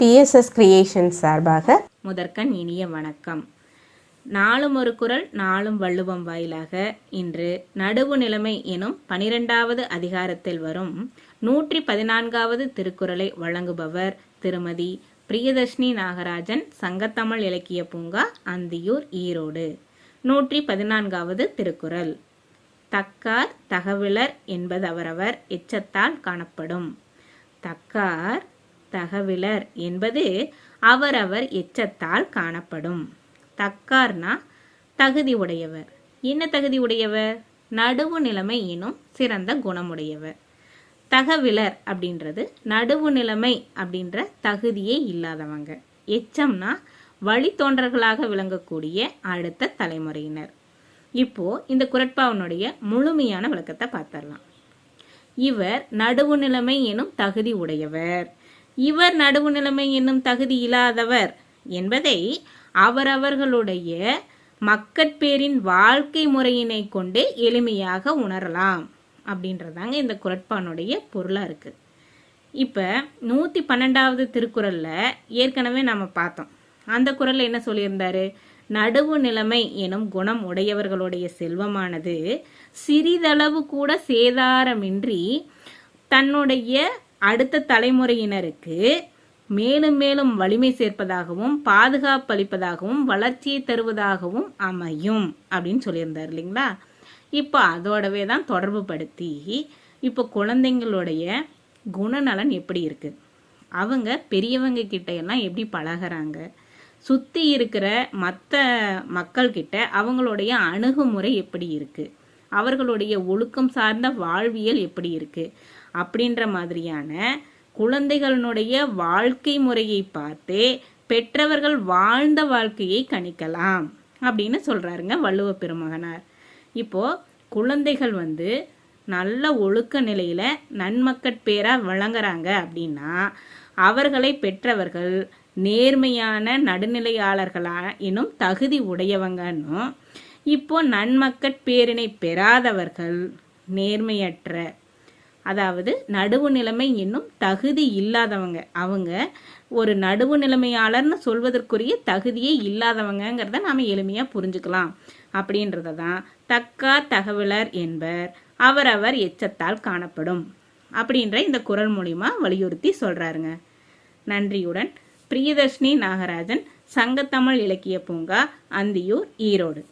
BSS creation சார்பாக முதற்கண் இனிய வணக்கம். நாளும் ஒரு குரல் நாளும் வள்ளுவம் வாயிலாக இன்று நடுவு நிலைமை எனும் பனிரெண்டாவது அதிகாரத்தில் வரும் நூற்றி பதினான்காவது திருக்குறளை வழங்குபவர் திருமதி பிரியதர்ஷினி நாகராஜன் சங்கத்தமிழ் இலக்கிய பூங்கா அந்தியூர் ஈரோடு. நூற்றி பதினான்காவது திருக்குறள். தக்கார் தகவலர் என்பது அவரவர் எச்சத்தால் காணப்படும். தக்கார் தகவிலர் என்பது அவரவர் எச்சத்தால் காணப்படும். தக்கார்னா தகுதி உடையவர் என்ன தகுதி உடையவர் நடுவு நிலைமை எனும் சிறந்த குணமுடையவர். தகவிலர் அப்படின்றது நடுவு நிலைமை அப்படின்ற தகுதியே இல்லாதவங்க. எச்சம்னா வழித்தோன்றர்களாக விளங்கக்கூடிய அடுத்த தலைமுறையினர். இப்போ இந்த குரட்பாவனுடைய முழுமையான விளக்கத்தை பார்த்துடலாம். இவர் நடுவு நிலைமை எனும் தகுதி உடையவர். இவர் நடுவு நிலைமை என்னும் தகுதி இல்லாதவர் என்பதை அவரவர்களுடைய மக்கட்பேரின் வாழ்க்கை முறையினை கொண்டு எளிமையாக உணரலாம். அப்படின்றதாங்க இந்த குரட்பானுடைய பொருளாக இருக்குது இப்போ நூற்றி பன்னெண்டாவது திருக்குறளில் ஏற்கனவே நம்ம பார்த்தோம். அந்த குரலில் என்ன சொல்லியிருந்தாரு? நடுவு நிலைமை எனும் குணம் உடையவர்களுடைய செல்வமானது சிறிதளவு கூட சேதாரமின்றி தன்னுடைய அடுத்த தலைமுறையினருக்கு மேலும் மேலும் வலிமை சேர்ப்பதாகவும் பாதுகாப்பளிப்பதாகவும் வளர்ச்சியை தருவதாகவும் அமையும் அப்படின்னு சொல்லியிருந்தார் இல்லைங்களா? இப்போ அதோடவே தான் தொடர்பு படுத்தி இப்போ குழந்தைங்களுடைய குணநலன் எப்படி இருக்குது அவங்க பெரியவங்க கிட்ட எல்லாம் எப்படி பழகுறாங்க? சுற்றி இருக்கிற மற்ற மக்கள்கிட்ட அவங்களுடைய அணுகுமுறை எப்படி இருக்குது அவர்களுடைய ஒழுக்கம் சார்ந்த வாழ்வியல் எப்படி இருக்குது அப்படின்ற மாதிரியான குழந்தைகளினுடைய வாழ்க்கை முறையை பார்த்தே பெற்றவர்கள் வாழ்ந்த வாழ்க்கையை கணிக்கலாம் அப்படின்னு சொல்கிறாருங்க வள்ளுவ பெருமகனார். இப்போது குழந்தைகள் வந்து நல்ல ஒழுக்க நிலையில் நன்மக்கட்பேராக வழங்குறாங்க அப்படின்னா அவர்களை பெற்றவர்கள் நேர்மையான நடுநிலையாளர்களா எனும் தகுதி உடையவங்கன்னும் இப்போ நன்மக்கட்பேரினை பெறாதவர்கள் நேர்மையற்ற அதாவது நடுவு நிலைமை இன்னும் தகுதி இல்லாதவங்க. அவங்க ஒரு நடுவு நிலைமையாளர்னு சொல்வதற்குரிய தகுதியே இல்லாதவங்கங்கிறத நாம் எளிமையாக புரிஞ்சுக்கலாம். அப்படின்றத தான் தக்கா தகவலர் என்பர். அவரவர் எச்சத்தால் காணப்படும். அப்படின்ற இந்த குரல் மூலிமா வலியுறுத்தி சொல்கிறாருங்க நன்றியுடன் பிரியதர்ஷினி நாகராஜன் சங்கத்தமிழ் இலக்கிய பூங்கா அந்தியூர் ஈரோடு.